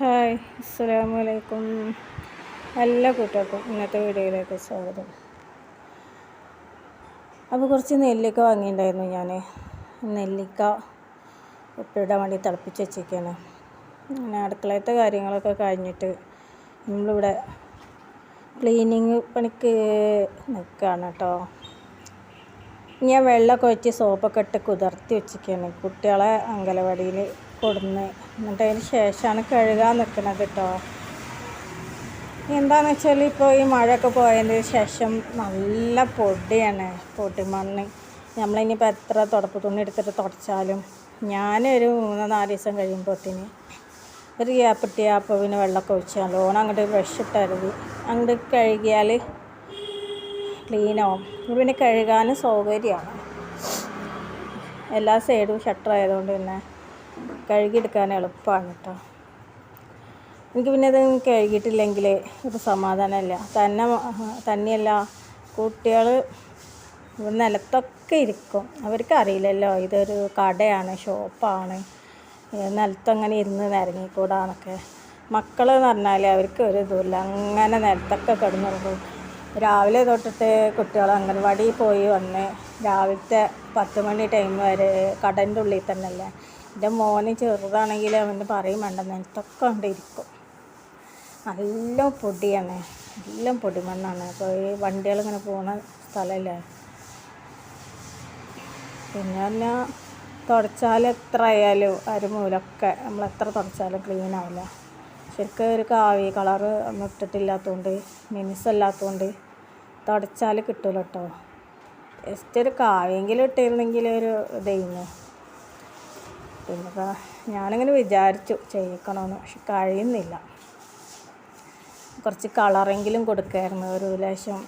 Hi അസ്സലാമു അലൈക്കും എല്ലാ കൂട്ടർക്കും ഇന്നത്തെ വീഡിയോയിലേക്ക് സ്വാഗതം. അപ്പോൾ കുറച്ച് നെല്ലിക്ക വാങ്ങിയിട്ടുണ്ടായിരുന്നു ഞാൻ നെല്ലിക്ക ഉപ്പിടാൻ വേണ്ടി തിളപ്പിച്ച് വെച്ചേക്കാണ് അങ്ങനെ അടുക്കളയത്തെ കാര്യങ്ങളൊക്കെ കഴിഞ്ഞിട്ട് നമ്മളിവിടെ ക്ലീനിങ് പണിക്ക് നിൽക്കുകയാണ് കേട്ടോ. ഞാൻ വെള്ളമൊക്കെ വെച്ച് സോപ്പൊക്കെ ഇട്ട് കുതിർത്തി വെച്ചിരിക്കുകയാണ്. കുട്ടികളെ അങ്കലവാടിയിൽ കൊടുന്ന്. എന്നിട്ട് അതിന് ശേഷമാണ് കഴുകാൻ നിൽക്കുന്നത് കേട്ടോ. എന്താണെന്ന് വെച്ചാൽ ഇപ്പോൾ ഈ മഴയൊക്കെ പോയതിന് ശേഷം നല്ല പൊടിയാണ് പൊടിമണ്ണ്. നമ്മളിനിയിപ്പോൾ എത്ര തുടപ്പ് തുണി എടുത്തിട്ട് തുടച്ചാലും ഞാനൊരു മൂന്ന് നാല് ദിവസം കഴിയുമ്പോഴത്തേന് ഒരു ഗ്യാപ്പ് ഇട്ടി അപ്പോൾ പിന്നെ വെള്ളമൊക്കെ ഒഴിച്ച് നല്ലോണം അങ്ങോട്ട് ബ്രഷ് ഇട്ടരുത് അങ്ങോട്ട് കഴുകിയാൽ ക്ലീനാവും പിന്നെ കഴുകാനും സൗകര്യമാണ്. എല്ലാ സൈഡും ഷട്ടർ ആയതുകൊണ്ട് പിന്നെ കഴുകിയെടുക്കാൻ എളുപ്പമാണ് കേട്ടോ എനിക്ക് പിന്നെ ഇത് കഴുകിയിട്ടില്ലെങ്കിൽ ഒരു സമാധാനമല്ല തന്നെ തന്നെയല്ല. കുട്ടികൾ നിലത്തൊക്കെ ഇരിക്കും. അവർക്ക് അറിയില്ലല്ലോ ഇതൊരു കടയാണ് ഷോപ്പാണ്. നിലത്തങ്ങനെ ഇരുന്ന് നിരങ്ങിക്കൂടാന്നൊക്കെ. മക്കൾ എന്ന് പറഞ്ഞാൽ അവർക്ക് ഒരു ഇതുമില്ല. അങ്ങനെ നിലത്തൊക്കെ കിടന്നുറങ്ങും. രാവിലെ തൊട്ടിട്ട് കുട്ടികൾ അംഗൻവാടിയിൽ പോയി വന്ന് രാവിലത്തെ പത്ത് മണി ടൈം വരെ കടന്റെ ഉള്ളിൽ തന്നെയല്ലേ. എന്റെ മോന് ചെറുതാണെങ്കിൽ അവന് പറയും വേണ്ട നിലത്തൊക്കെ കൊണ്ടിരിക്കും നല്ല പൊടിയാണ് എല്ലാം പൊടിമണ്ണാണ് അപ്പോൾ ഈ വണ്ടികളിങ്ങനെ പോകുന്ന സ്ഥലമല്ലേ പിന്നെ പറഞ്ഞാൽ തുടച്ചാൽ എത്ര ആയാലും അരുമൂലൊക്കെ നമ്മൾ എത്ര തുടച്ചാലും ക്ലീൻ ആവില്ല. ശരിക്കും ഒരു കാവി കളറ് ഒന്നും ഇട്ടിട്ടില്ലാത്തതുകൊണ്ട് മിനുസല്ലാത്തതുകൊണ്ട് തുടച്ചാൽ കിട്ടില്ല കേട്ടോ ജസ്റ്റ് ഒരു കാവ്യെങ്കിലും ഇട്ടിരുന്നെങ്കിൽ ഒരു ഇതായിരുന്നു. പിന്നെ ഞാനിങ്ങനെ വിചാരിച്ചു ചെയ്യിക്കണമെന്ന് പക്ഷെ കഴിയുന്നില്ല. കുറച്ച് കളറെങ്കിലും കൊടുക്കായിരുന്നു ഒരു ലേശം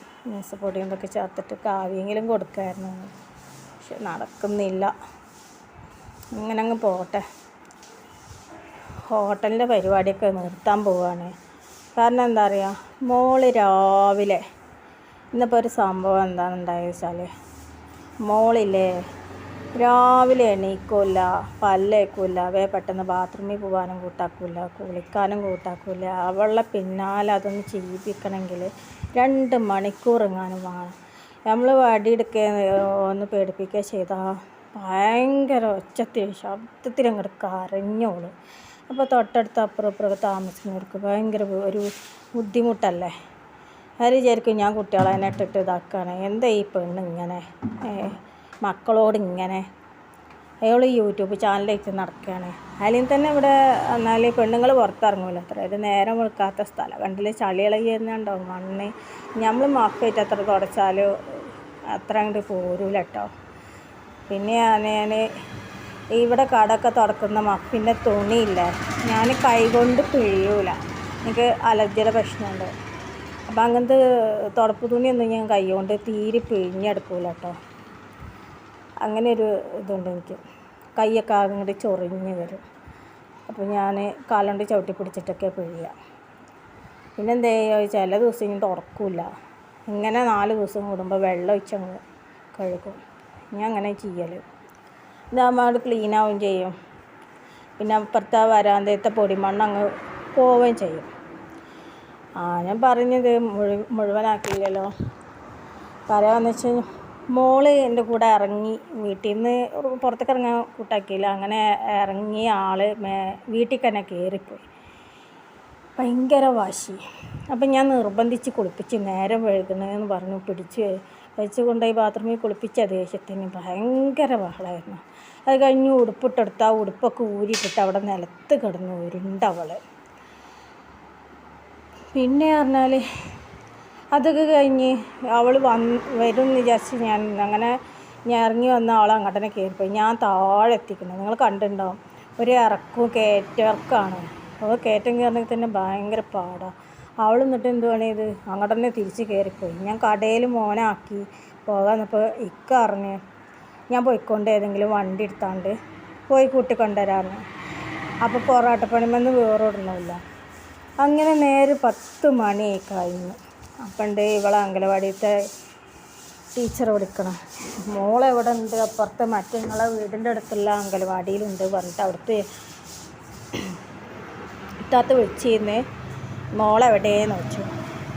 പൊടിയും ഇതൊക്കെ ചേർത്തിട്ട് കാവ്യെങ്കിലും കൊടുക്കായിരുന്നു. പക്ഷെ നടക്കുന്നില്ല. ഇങ്ങനെ അങ്ങ് പോട്ടെ. ഹോട്ടലിന്റെ പരിപാടിയൊക്കെ നിർത്താൻ പോവുകയാണ് കാരണം എന്താ പറയുക മോൾ രാവിലെ ഇന്നിപ്പോൾ ഒരു സംഭവം എന്താണ് ഉണ്ടായത് വെച്ചാൽ മോളില്ലേ രാവിലെ എണീക്കില്ല പല്ലേക്കില്ല വേ പെട്ടെന്ന് ബാത്റൂമിൽ പോകാനും കൂട്ടാക്കില്ല കുളിക്കാനും കൂട്ടാക്കില്ല അവളുടെ പിന്നാലെ അതൊന്ന് ചെയ്യിപ്പിക്കണമെങ്കിൽ രണ്ട് മണിക്കൂർ എങ്ങാനും വേണം. നമ്മൾ വടിയെടുക്കുക ഒന്ന് പേടിപ്പിക്കുക ചെയ്താൽ ഭയങ്കര ഒച്ചത്തിൽ ശബ്ദത്തിൽ അങ്ങോട്ട് കരഞ്ഞോളൂ. അപ്പോൾ തൊട്ടടുത്ത് അപ്പുറം ഇപ്പുറമൊക്കെ താമസിക്കുന്നവർക്ക് ഭയങ്കര ഒരു ബുദ്ധിമുട്ടല്ലേ? അത് വിചാരിക്കും ഞാൻ കുട്ടികളെ തന്നെ ഇട്ടിട്ട് ഇതാക്കുകയാണ് എന്താ ഈ പെണ്ണ് ഇങ്ങനെ? മക്കളോട് ഇങ്ങനെ അയാൾ യൂട്യൂബ് ചാനലായിട്ട് നടക്കുകയാണ് അതിൽ തന്നെ ഇവിടെ എന്നാൽ പെണ്ണുങ്ങൾ പുറത്തിറങ്ങൂല അത്ര. ഒരു നേരം വെളുക്കാത്ത സ്ഥലം. കണ്ടിൽ ചളി ഇളകി വരുന്നുണ്ടാവും മണ്ണ് നമ്മൾ മക്കായിട്ട് അത്ര തുടച്ചാലും അത്ര അങ്ങോട്ട് പോരൂല കേട്ടോ പിന്നെ ഞാൻ ഇവിടെ കടൊക്കെ തുറക്കുന്ന മഫിന്റെ തുണിയില്ല? ഞാൻ കൈകൊണ്ട് പിഴിയൂല. എനിക്ക് അലർജിയുടെ പ്രശ്നമുണ്ട്. അപ്പം അങ്ങനത്തെ തുടപ്പ് തുണിയൊന്നും ഞാൻ കൈ കൊണ്ട് തീരെ പിഴിഞ്ഞെടുക്കൂല കേട്ടോ അങ്ങനെ ഒരു ഇതുണ്ട് എനിക്ക്. കൈയൊക്കെ അങ്ങോട്ട് ചൊറിഞ്ഞ് വരും. അപ്പോൾ ഞാൻ കാലുകൊണ്ട് ചവിട്ടി പിടിച്ചിട്ടൊക്കെ പിഴിയുക പിന്നെ എന്താ ചെയ്യുക? ചില ദിവസം ഇങ്ങനെ തുറക്കില്ല ഇങ്ങനെ നാല് ദിവസം കൂടുമ്പോൾ വെള്ളം ഒഴിച്ചങ്ങ് കഴുകും. ഞാൻ അങ്ങനെ ചെയ്യൽ ഇതാകുമ്പോൾ ക്ലീൻ ആവുകയും ചെയ്യും. പിന്നെ അപ്പുറത്തെ വരാന്തത്തെ പൊടിമണ്ണ് അങ്ങ് പോവുകയും ചെയ്യും. ആ ഞാൻ പറഞ്ഞത് മുഴു മുഴുവനാക്കിയില്ലല്ലോ. പറയാമെന്ന് വെച്ചാൽ മോൾ എന്റെ കൂടെ ഇറങ്ങി വീട്ടിൽ നിന്ന് പുറത്തേക്ക് ഇറങ്ങാൻ കൂട്ടാക്കിയില്ല. അങ്ങനെ ഇറങ്ങിയ ആൾ മേ വീട്ടിൽ തന്നെ കയറിപ്പോയി ഭയങ്കര വാശി. അപ്പം ഞാൻ നിർബന്ധിച്ച് കുളിപ്പിച്ച് നേരം വഴുകണമെന്ന് പറഞ്ഞു പിടിച്ച് വെച്ച് കൊണ്ടുപോയി ബാത്റൂമിൽ കുളിപ്പിച്ച ദേഷ്യത്തിന് ഭയങ്കര ബഹളമായിരുന്നു. അത് കഴിഞ്ഞ് ഉടുപ്പിട്ടെടുത്ത് ആ ഉടുപ്പൊക്കെ ഊരിയിട്ടിട്ട് അവിടെ നിലത്ത് കിടന്നു ഉരുണ്ടവൾ പിന്നെ പറഞ്ഞാൽ അതൊക്കെ കഴിഞ്ഞ് അവൾ വന്ന് വരും എന്ന് വിചാരിച്ച് ഞാൻ അങ്ങനെ ഞാൻ ഇറങ്ങി വന്ന ആൾ അങ്ങോട്ടനെ കയറിപ്പോയി. ഞാൻ താഴെ എത്തിക്കുന്നത് നിങ്ങൾ കണ്ടിട്ടുണ്ടാവും ഒരു ഇറക്കും കയറ്റിറക്കാണ് അപ്പോൾ കയറ്റം കയറണമെങ്കിൽ തന്നെ ഭയങ്കര പാടാണ് അവൾ എന്നിട്ട് എന്ത് ഇത് അങ്ങോട്ട് തന്നെ തിരിച്ച് കയറിപ്പോയി. ഞാൻ കടയിൽ മോനാക്കി പോകാന്നപ്പോൾ ഇക്ക അറിഞ്ഞ് ഞാൻ പോയിക്കൊണ്ട് ഏതെങ്കിലും വണ്ടി എടുത്താണ്ട് പോയി കൂട്ടി കൊണ്ടുവരാറുണ്ട് അപ്പോൾ പൊറാട്ടപ്പണിമെന്ന് വേറെ ഇടണമില്ല അങ്ങനെ നേരെ പത്ത് മണി കഴിഞ്ഞു. അപ്പണ്ട് ഇവളെ അംഗനവാടിയിലത്തെ ടീച്ചർ വിളിക്കണം. മോളെവിടെ ഉണ്ട് അപ്പുറത്തെ മറ്റേ വീടിന്റെ അടുത്തുള്ള അംഗനവാടിയിലുണ്ട് പറഞ്ഞിട്ട് അവിടുത്തെ ഇത്താത്ത വിളിച്ചിരുന്ന്. മോളെവിടെയെന്ന് വെച്ചു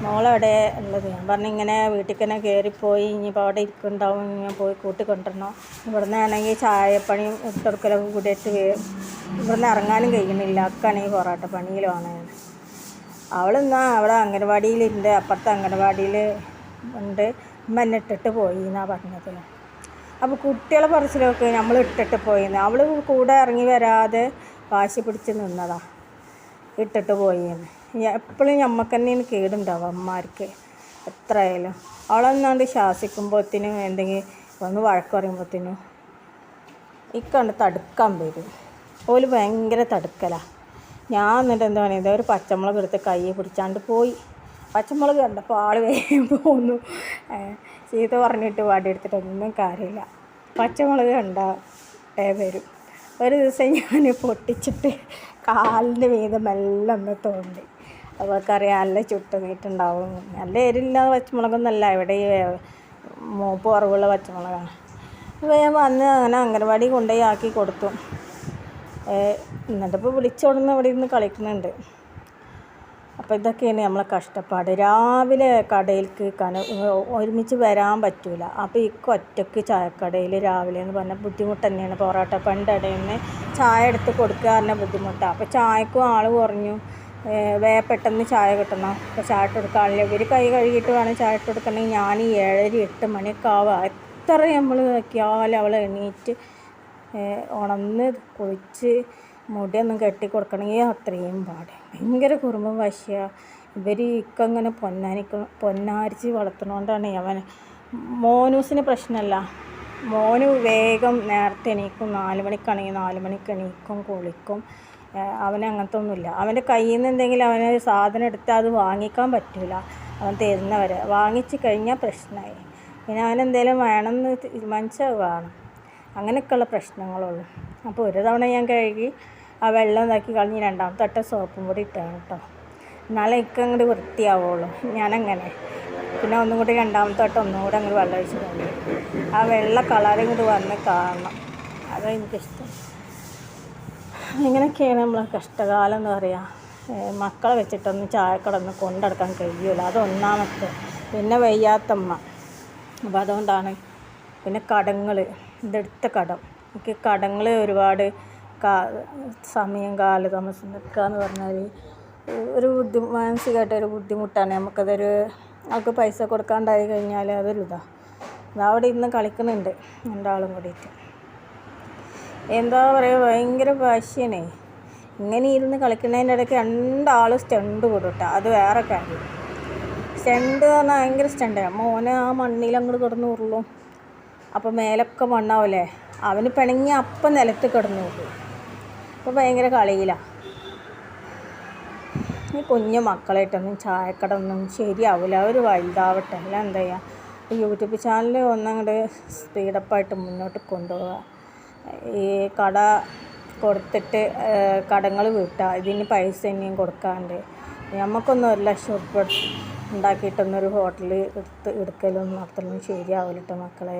മോളെവിടെ ഉള്ളത്? ഞാൻ പറഞ്ഞു ഇങ്ങനെ വീട്ടിൽ തന്നെ കയറിപ്പോയി. ഇനിയിപ്പോൾ അവിടെ ഇരിക്കുന്നുണ്ടാവും ഞാൻ പോയി കൂട്ടി കൂട്ടിക്കൊണ്ടിരണം ഇവിടുന്ന് ആണെങ്കിൽ ചായപ്പണിയും ഇട്ടെടുക്കലൊക്കെ കൂടിയിട്ട് ഇവിടുന്ന് ഇറങ്ങാനും കഴിയുന്നില്ല. അക്കാണെങ്കിൽ പൊറാട്ട പണിയിലുമാണ് അവളെന്നാ അവിടെ അംഗനവാടിയിലുണ്ട് അപ്പുറത്തെ അംഗനവാടിയിൽ ഉണ്ട്. ഉമ്മ പോയി എന്നാണ് പറഞ്ഞത്. അപ്പോൾ കുട്ടികളെ പറച്ചിലൊക്കെ നമ്മൾ ഇട്ടിട്ട് പോയിന്ന്. അവൾ കൂടെ ഇറങ്ങി വരാതെ വാശി പിടിച്ച് നിന്നതാ. ഇട്ടിട്ട് പോയിന്ന്. എപ്പോഴും ഞമ്മക്ക് തന്നെയാണ് കേടുണ്ടാവും അമ്മമാർക്ക് എത്ര ആയാലും അവളെന്നാണ്ട് ശ്വാസിക്കുമ്പോഴത്തേനും എന്തെങ്കിലും ഒന്ന് വഴക്ക് പറയുമ്പോഴത്തേനും ഇക്കണ്ട് തടുക്കാൻ വരും. ഓൽ ഭയങ്കര തടുക്കലാണ് ഞാൻ എന്നിട്ട് എന്താ പറയുക ഒരു പച്ചമുളക് എടുത്ത് കൈ പിടിച്ചാണ്ട് പോയി. പച്ചമുളക് കണ്ടപ്പോൾ ആൾ വേഗം പോന്നു. ചീത്ത പറഞ്ഞിട്ട് വാടി എടുത്തിട്ടൊന്നും കാര്യമില്ല. പച്ചമുളക് കണ്ട വരും. ഒരു ദിവസം ഞാൻ പൊട്ടിച്ചിട്ട് കാലിന്റെ വീതം മെല്ലെ ഒന്ന് തോണ്ടി. അവർക്കറിയാം നല്ല ചുട്ട് നീട്ടുണ്ടാവും നല്ല എരില്ലാതെ പച്ചമുളകൊന്നല്ല. ഇവിടെ ഈ മൂപ്പ് കുറവുള്ള പച്ചമുളകാണ്. അപ്പോൾ ഞാൻ വന്ന് അങ്ങനെ അംഗനവാടി കൊണ്ടുപോയി ആക്കി കൊടുത്തു. എന്നിട്ടിപ്പോൾ വിളിച്ചോടുന്ന അവിടെ ഇരുന്ന് കളിക്കുന്നുണ്ട്. അപ്പോൾ ഇതൊക്കെയാണ് നമ്മളെ കഷ്ടപ്പാട്. രാവിലെ കടയിലേക്ക് കന ഒരുമിച്ച് വരാൻ പറ്റൂല. അപ്പോൾ ഈ ഒറ്റയ്ക്ക് ചായക്കടയിൽ രാവിലെ എന്ന് പറഞ്ഞാൽ ബുദ്ധിമുട്ട് തന്നെയാണ്. പൊറോട്ട പണ്ടിടയിൽ നിന്ന് ചായ എടുത്ത് കൊടുക്കുക പറഞ്ഞാൽ ബുദ്ധിമുട്ടാണ് അപ്പോൾ ചായക്കും ആൾ കുറഞ്ഞു. വേ പെട്ടെന്ന് ചായ കിട്ടണം. അപ്പോൾ ചായ ഇട്ട് കൊടുക്കാറില്ല ഇവർ കൈ കഴുകിയിട്ട് വേണം ചായ ഇട്ട് കൊടുക്കണമെങ്കിൽ ഞാൻ ഏഴര എട്ട് മണിയൊക്കെ ആവുക എത്ര നമ്മൾ നോക്കിയാലും അവൾ എണീറ്റ് ഉണന്ന് കുളിച്ച് മുടിയൊന്നും കെട്ടി കൊടുക്കണമെങ്കിൽ അത്രയും പാട്. ഭയങ്കര കുറുമ്പും വശിയ. ഇവർ ഇക്കങ്ങനെ പൊന്നാനിക്ക പൊന്നാരിച്ച് വളർത്തുന്നതുകൊണ്ടാണ് അവൻ മോനൂസിന് പ്രശ്നമല്ല മോന് വേഗം നേരത്തെ എണീക്കും. നാല് മണിക്കാണെങ്കിൽ നാല് മണിക്ക് എണീക്കും കുളിക്കും. അവനങ്ങനത്തെ ഒന്നുമില്ല അവന്റെ കയ്യിൽ നിന്ന് എന്തെങ്കിലും അവന് സാധനം എടുത്താൽ അത് വാങ്ങിക്കാൻ പറ്റില്ല അവൻ തരുന്നവരെ. വാങ്ങിച്ച് കഴിഞ്ഞാൽ പ്രശ്നമായി. പിന്നെ അവനെന്തെങ്കിലും വേണമെന്ന് തീരുമാനിച്ചാൽ വേണം. അങ്ങനെയൊക്കെയുള്ള പ്രശ്നങ്ങളുള്ളൂ. അപ്പോൾ ഒരു തവണ ഞാൻ കഴുകി ആ വെള്ളം ഇതാക്കി കളഞ്ഞ് രണ്ടാമത്തെ വട്ടം സോപ്പും കൂടി ഇട്ടാണ് കേട്ടോ. എന്നാലേ എനിക്ക് അങ്ങോട്ട് വൃത്തിയാവുള്ളൂ. ഞാനങ്ങനെ. പിന്നെ ഒന്നും കൂടി രണ്ടാമത്തെ വട്ടം ഒന്നും കൂടെ അങ്ങോട്ട് വെള്ളം ഒഴിച്ച് കളഞ്ഞു. ആ വെള്ള കളർ ഇങ്ങോട്ട് വന്ന് കാണണം. അതാണ് എനിക്കിഷ്ടം. ഇങ്ങനെയൊക്കെയാണ് നമ്മളെ കഷ്ടകാലം എന്ന് പറയുക മക്കളെ വെച്ചിട്ടൊന്നും ചായക്കടന്ന് കൊണ്ടെടുക്കാൻ കഴിയൂല. അതൊന്നാമത്തെ. പിന്നെ വയ്യാത്തമ്മ. അപ്പോൾ അതുകൊണ്ടാണ് പിന്നെ കടങ്ങൾ ഇതെടുത്ത കടം. എനിക്ക് കടങ്ങൾ ഒരുപാട് കാ സമയം കാലതാമസം നിൽക്കുക എന്ന് പറഞ്ഞാൽ ഒരു ബുദ്ധി മാനസികമായിട്ട് ഒരു ബുദ്ധിമുട്ടാണ്. നമുക്കതൊരു അവൾക്ക് പൈസ കൊടുക്കാണ്ടായി കഴിഞ്ഞാൽ അതൊരു ഇതാണ് അവിടെ ഇന്ന് കളിക്കുന്നുണ്ട് രണ്ടാളും കൂടിയിട്ട്. എന്താ പറയുക ഭയങ്കര വാശിയാണേ. ഇങ്ങനെ ഇരുന്ന് കളിക്കുന്നതിന്റെ ഇടയ്ക്ക് രണ്ടാൾ സ്റ്റണ്ട് കൊടുട്ടാ അത് വേറെ കാര്യം. സ്റ്റണ്ട് എന്ന് പറഞ്ഞാൽ ഭയങ്കര സ്റ്റണ്ടാണ് മോനെ ആ മണ്ണിൽ അങ്ങോട്ട് കിടന്ന് ഉരുളും. അപ്പോൾ മേലൊക്കെ മണ്ണാവില്ലേ അവന് പിണങ്ങി അപ്പം നിലത്ത് കിടന്നു. പോകും അപ്പോൾ ഭയങ്കര കളിയിലാണ് ഈ കുഞ്ഞു മക്കളായിട്ടൊന്നും ചായക്കട ഒന്നും ശരിയാവില്ല അവർ വലുതാവട്ടെ. അല്ല എന്താ ചെയ്യുക യൂട്യൂബ് ചാനൽ ഒന്നങ്ങോട്ട് സ്പീഡപ്പായിട്ട് മുന്നോട്ട് കൊണ്ടുപോവുക ഈ കട കൊടുത്തിട്ട് കടങ്ങൾ വീട്ടുക ഇതിന് പൈസ ഇനിയും കൊടുക്കാണ്ട്. നമുക്കൊന്നും ഒരു ലക്ഷം ഉറപ്പ് ഉണ്ടാക്കിയിട്ടൊന്നും ഒരു ഹോട്ടൽ എടുത്ത് എടുക്കലും നടത്തലും ശരിയാവില്ല കേട്ടോ മക്കളെ.